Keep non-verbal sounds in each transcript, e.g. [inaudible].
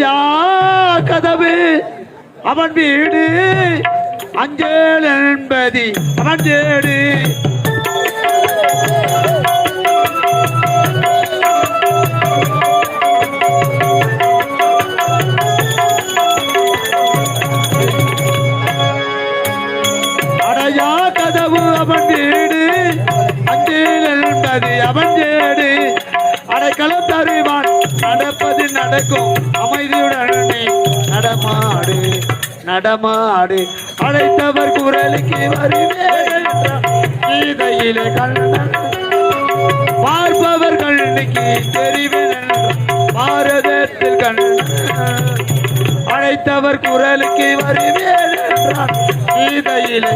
யா கதவு. அவன் வீடு அஞ்சேல் என்பதி. அவன் தேடு. அடையா கதவு அவன் வீடு அஞ்சேல் என்பது. அவன் தேடு. அடைக்கலம் நடக்கும். அமைதியுடன் நடமாடு நடமாடு. அழைத்தவர் குரலுக்கு வருவேன் கீதையிலே கண்ணன். பார்ப்பவர் கண்ணுக்கு தெரிவேன் பாரதத்தில் கண்ணன். அழைத்தவர் குரலுக்கு வருவேன் என்றான் கீதையிலே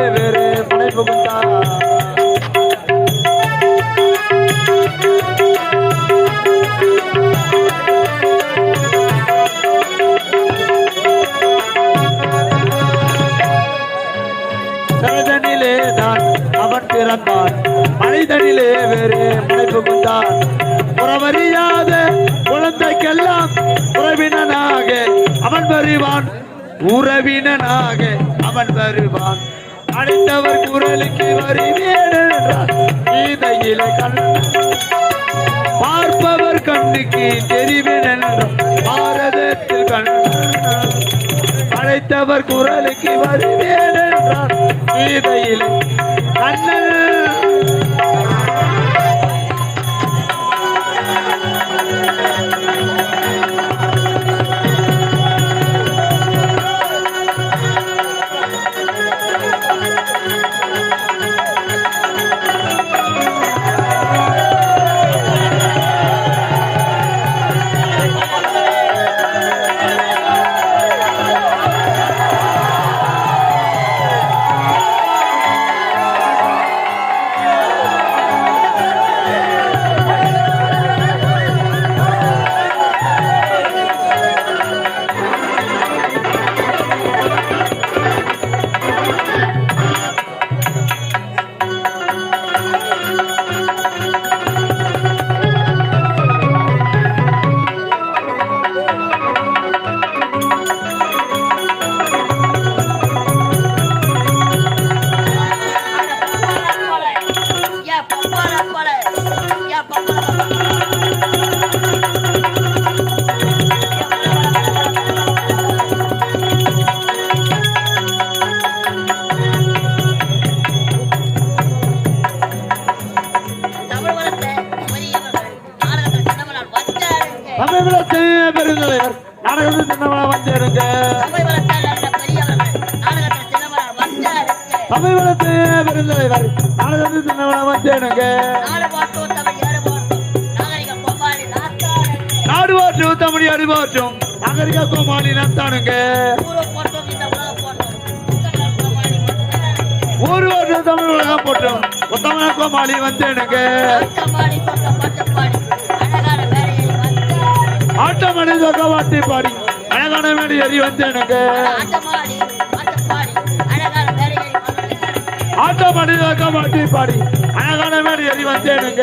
வேறு மனை புகுந்தான் மனிதனிலே தான் அவன் பிறந்தான். மனிதனிலே வேறு மனை புகுந்தான் உறவறியாத குழந்தைக்கெல்லாம் உறவினனாக அவன் வருவான். உறவினனாக அவன் வருவான். அழைத்தவர் குரலுக்கு வருவேன் என்றான் கீதையில கண்ணன் பார்ப்பவர் கண்ணுக்கு தெரிவேன் பாரதத்தில் கண்ண அழைத்தவர் குரலுக்கு வருவேன் என்றார் கீதையில் கண்ணன் பப்பாள பழ யா பப்பாள தமிழ் வளர்த்த பெரியவர்கள் நாடகத்தில் வந்தாருங்க வந்தாருங்க தமிழகத்து பெருந்தலைவர் நாடகத்தில் சின்னவனா வந்தேனுங்க. நாடு பார்த்தோம் தமிழ் தமிழ் அறிவாற்றும் நாகரிக கோமாளி நத்தானுங்க. ஊரை ஓட்டு தமிழ் உலகம் போற்றும். உத்தமன கோமாளி வந்தேனுங்க. ஆட்டமணி சொக்கவாட்டி பாடி. அழகான மேடி எறி வந்தேனுங்க. வந்தாருங்க ஆட்டமணி சொக்கவாட்டி பாடி. அழகான மேடி எறி வந்தேனுங்க.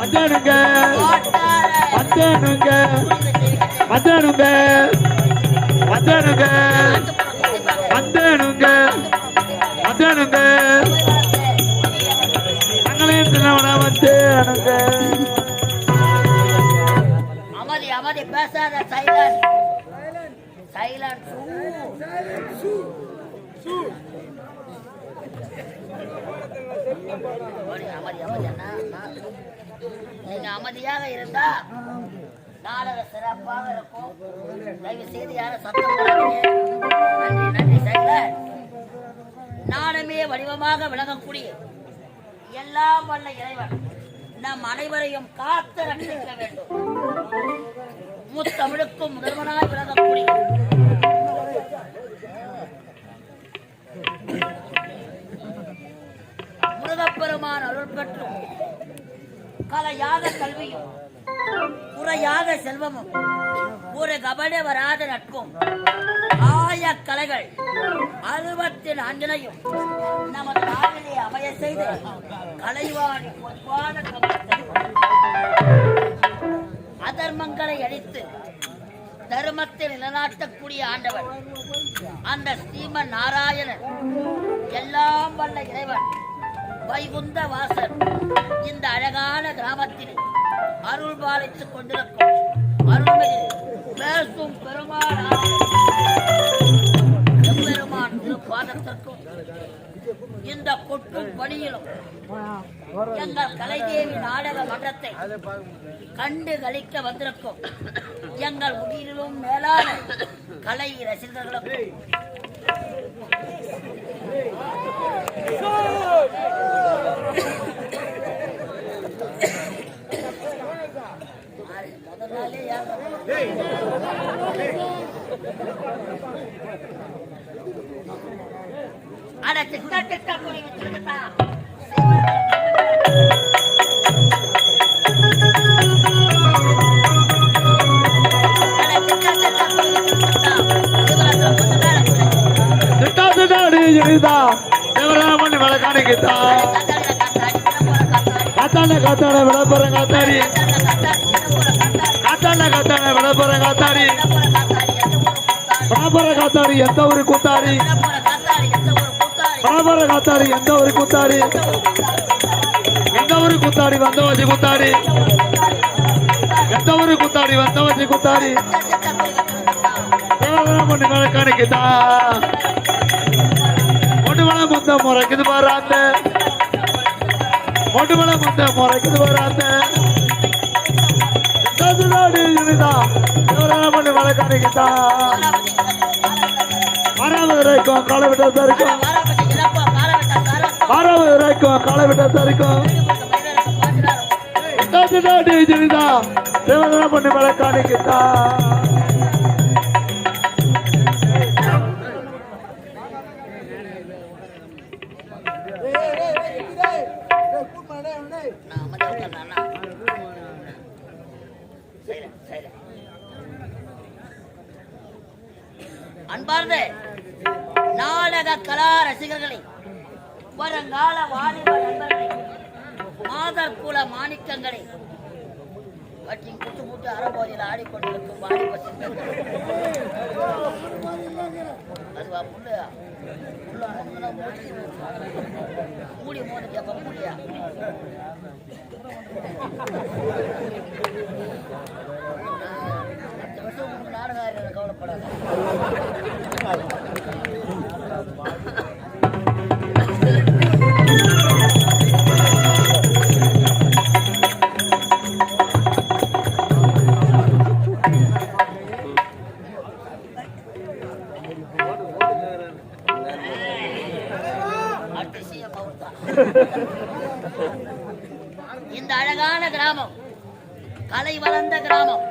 வந்தேனுங்க. வந்தேனுங்க. வந்தேனுங்க. வந்தேனுங்க. வந்தேனுங்க. வந்தேனுங்க. தங்களையும் தின்னவனா வந்தேனுங்க. அமதி அமதி பேசாத சைலன் சைலன் அமதி அண்ணா நான். நீங்க அமைதியாக இருந்தா நாடக சிறப்பாக இருக்கும். தயவு செய்து யாரும் சத்தம் நன்றி நன்றி சைலன் நாடமே வடிவமாக விளங்கக்கூடிய எல்லாம் வல்ல இறைவன் நம் அனைவரையும் காத்து ரட்சிக்க வேண்டும். முத்தமிழுக்கும் முதல்வனாய் விளங்கக்கூடிய பெருமான் அருள் பெற்றும் கலையாத கல்வியும் குறையாத செல்வமும் ஒரு கபட வராத நட்பும் ஆய கலைகள் அறுபத்தி நான்கினையும் நமது நாட்டிலே அமைய செய்து கலைவாணி பொதுவான அதர்மங்களை அழித்து தர்மத்தை நிலநாட்டக்கூடிய ஆண்டவர் அந்த ஸ்ரீமன் நாராயணன். எல்லாம் வல்ல இறைவன். வைகுந்த வாசர். இந்த அழகான கிராமத்தில் அருள் பாலித்துக் கொண்டிருக்கும் அருள்மிகு பேசும் பெருமாள் எம்பெருமான் திருப்பாதத்திற்கும் இந்த கொட்டும் பணியிலும் எங்கள் கலைதேவி நாடக மன்றத்தை கண்டு களிக்க வந்திருக்கும் எங்கள் உயிரிலும் மேலான கலை ரசிகர்களுக்கும். அட திட்டா திட்டா போய் வச்சிருக்கா திட்டாத்து நாடு ஜனிதா தேவராமன் விளக்காணிக்குதா காத்தான காத்தான விளம்பரம் காத்தாடி காத்தான காத்தான விளம்பரம் காத்தாடி பராபர காத்தாடி எந்த ஒரு கூத்தாடி பராபர காத்தாடி எந்த ஒரு கூத்தாடி எந்த ஒரு கூத்தாடி வந்த வச்சு கூத்தாடி எந்த ஒரு கூத்தாடி வந்த வச்சு கூத்தாடி தேவராமன் விளக்காணிக்குதா வளம் முந்த முறைக்குது பாராத்த ஒட்டுமலை முந்த முறைக்குது பாராத்த நாடு இதுதா தேவராமன் விளக்காணிக்குதா ஆறாவது வரைக்கும் காலை விட்டா இருக்கும் ஆறாவது வரைக்கும் காலை விட்டா இருக்கும் நாடு இதுதா தேவராமன் விளக்காணிக்குதா அன்பார்ந்த கலா ரசிகர்களே வருங்கால வாலிப நண்பர்களே மாதர் குல மாணிக்கங்களே கட்டி குத்து முட்டு அறபோதியில் ஆடிக்கொண்டிருக்கும் வாலிப அதுவா புள்ளையா மூடி மூணு கேப்ப மூடியா? அடுத்த நாடகம் கவலைப்படாத. [laughs] இந்த அழகான கிராமம் கலை வளர்ந்த கிராமம்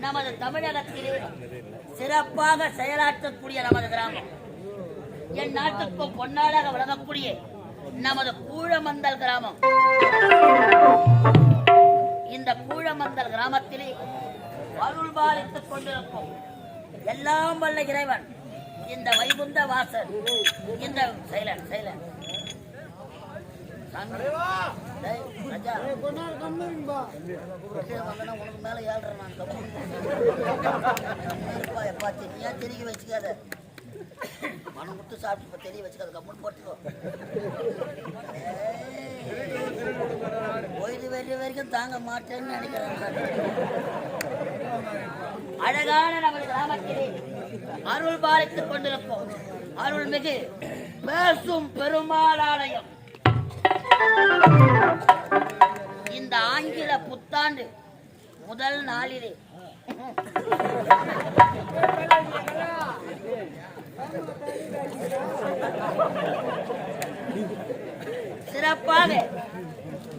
நமது தமிழகத்திலே சிறப்பாக செயலாற்றக்கூடிய நமது கிராமம். என் நாட்டுக்கும் பொன்னாளாக விளங்கக்கூடிய நமது கூழமந்தல் கிராமம். இந்த கூழமந்தல் கிராமத்திலே அருள் பாலித்துக் கொண்டிருக்கும் எல்லாம் வல்ல இறைவன். இந்த வைகுந்த வாசன் இந்த சைலன் சைலன் உனக்கு மேல ஏழ்றேன் நான் எப்பா எப்பா தெரியா தெரிய வச்சுக்காத? மனம் விட்டு சாப்பிட்டு இப்ப தெரிய வச்சுக்காத. கம்முன்னு போட்டுக்கோ போயிட்டு வெறி வரைக்கும் தாங்க மாட்டேன்னு நினைக்கிறேன் நான். அழகான நமது கிராமத்திலே. அருள் பாலித்துக் கொண்டிருப்போம். அருள்மிகு பேசும் பெருமாளாலயம். இந்த ஆங்கில புத்தாண்டு முதல் நாளிலே. சிறப்பாக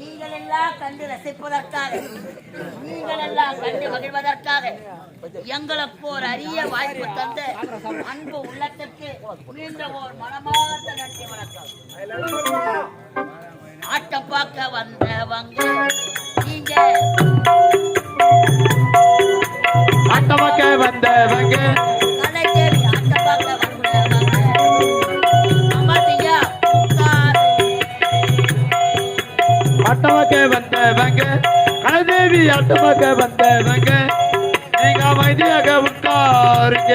நீங்கள் எல்லாம் கண்டு ரசிப்பதற்காக நீங்கள் எல்லாம் கண்டு மகிழ்வதற்காக எங்களுக்கு ஒரு அரிய வாய்ப்பு தந்த அன்பு உள்ளத்திற்கு மீண்டும் ஒரு மனமார்ந்த நன்றி வணக்கம். ஆட்டம் பார்க்க வந்தவங்க வந்தவங்க. தேவி அந்த பக்கம் வந்தவங்க. அம்மாத்தியா உட்காரு. அட்டமக்க வந்தவங்க. கலதேவி அட்டமக்க வந்தவங்க. நீங்க அமைதியாக உட்காருங்க.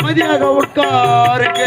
அமைதியாக உட்காருங்க.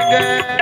உட்காருங்க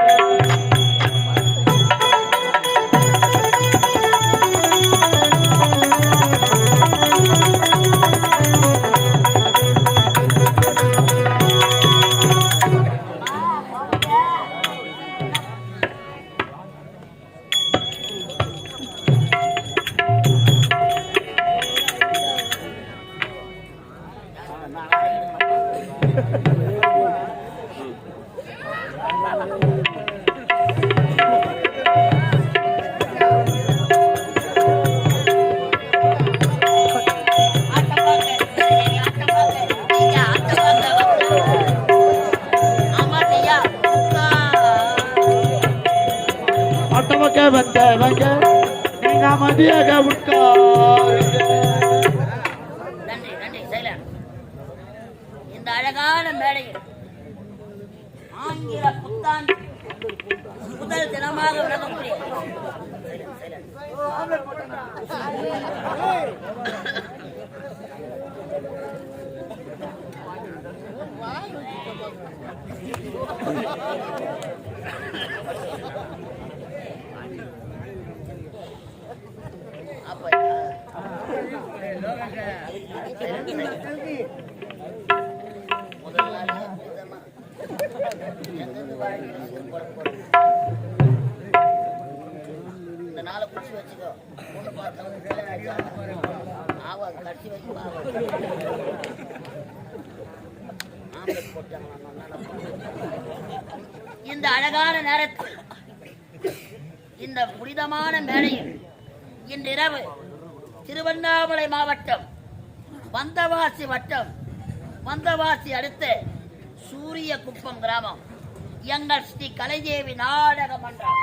இந்த அழகான மேடையில் ஆங்கில புத்தாண்டு முதல் தினமாக விளங்கக்கூடிய சைலன், சைலன். இந்த நாளை குடிச்சு வச்சுக்கோ பொண்ணு பார்த்தவங்க ஆவாது கடிச்சு வைக்குமா ஆம்பளை இந்த அழகான நேரத்தில் இந்த புனிதமான மேடையில் இன்றிரவு திருவண்ணாமலை மாவட்டம் வந்தவாசி வட்டம் வந்தவாசி அடுத்த சூரிய குப்பம் கிராமம். எங்கள் ஸ்ரீ கலைதேவி நாடக மன்றம்.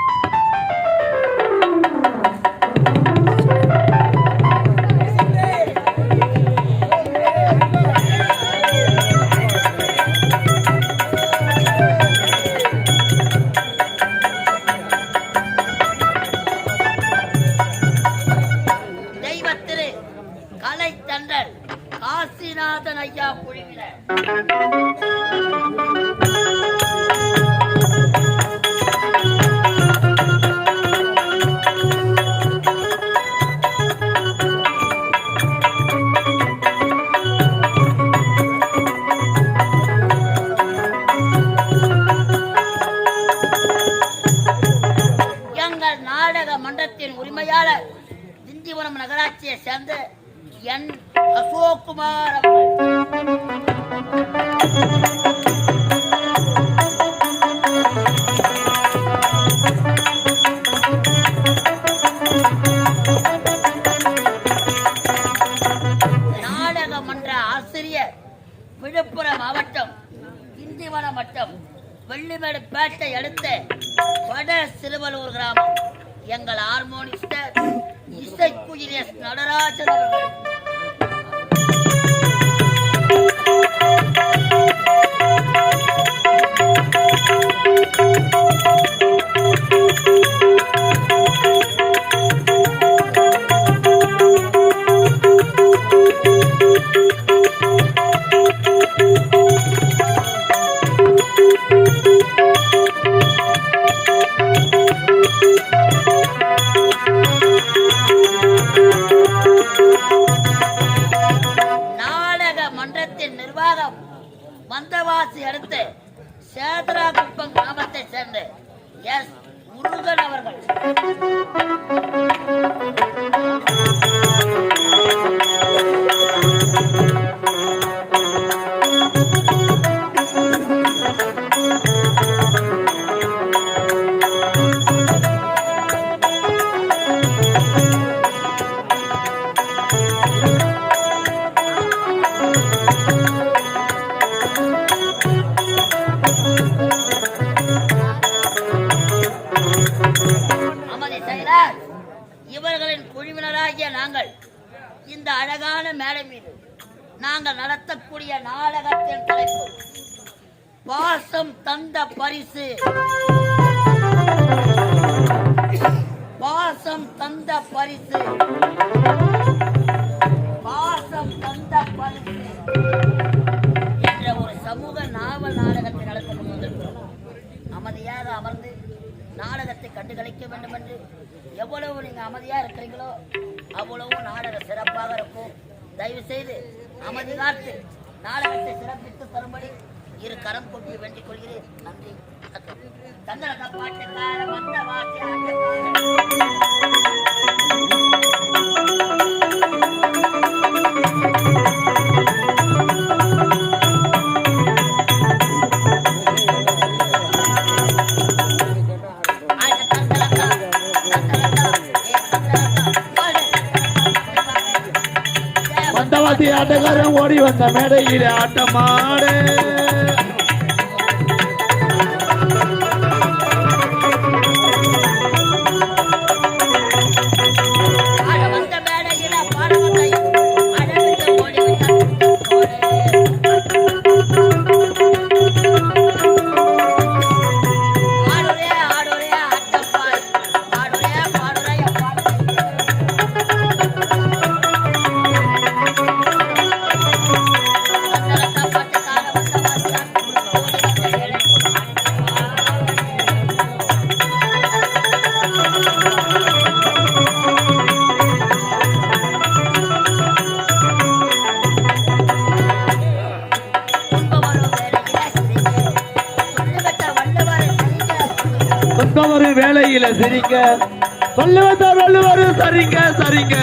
பேட்டை எடுத்து வட சிறுவலூர் கிராமம். எங்கள் ஹார்மோனிஸ்டர் இசைக்குயில் எஸ் நடராஜன் அவர்கள். காசு எடுத்து சேத்ரா குப்பம் கிராமத்தை சேர்ந்த எஸ் முருகன் அவர்கள். மேடை மீது நாங்கள் நடத்தக்கூடிய நாடகத்தின் தலைப்பு பாசம் தந்த பரிசு. பாசம் தந்த பரிசு. பாசம் தந்த பரிசு என்ற ஒரு சமூக நாவல் நாடகத்தை நடத்த வந்திருக்கிறோம் அமைதியாக அமர்ந்து நாடகத்தை கண்டுகளிக்க வேண்டும் என்று எவ்வளவு நீங்கள் அமைதியாக இருக்கிறீங்களோ அவ்வளவு நாடகம் சிறப்பாக இருக்கும். தயவு செய்து அமைதி காத்து நாடகத்தை சிறப்பித்து தரும்படி இரு கரம் கொண்டு வேண்டிக் கொள்கிறேன். நன்றி. வணக்கம். தந்தரக பாட்டுக்கார வந்த வாசி ஆட்டக்காரன் ஓடி வந்த மேடையில் ஆட்டமாடு. சரிங்க. சொல்லுவத வள்ளுவர் சரிங்க சரிங்க.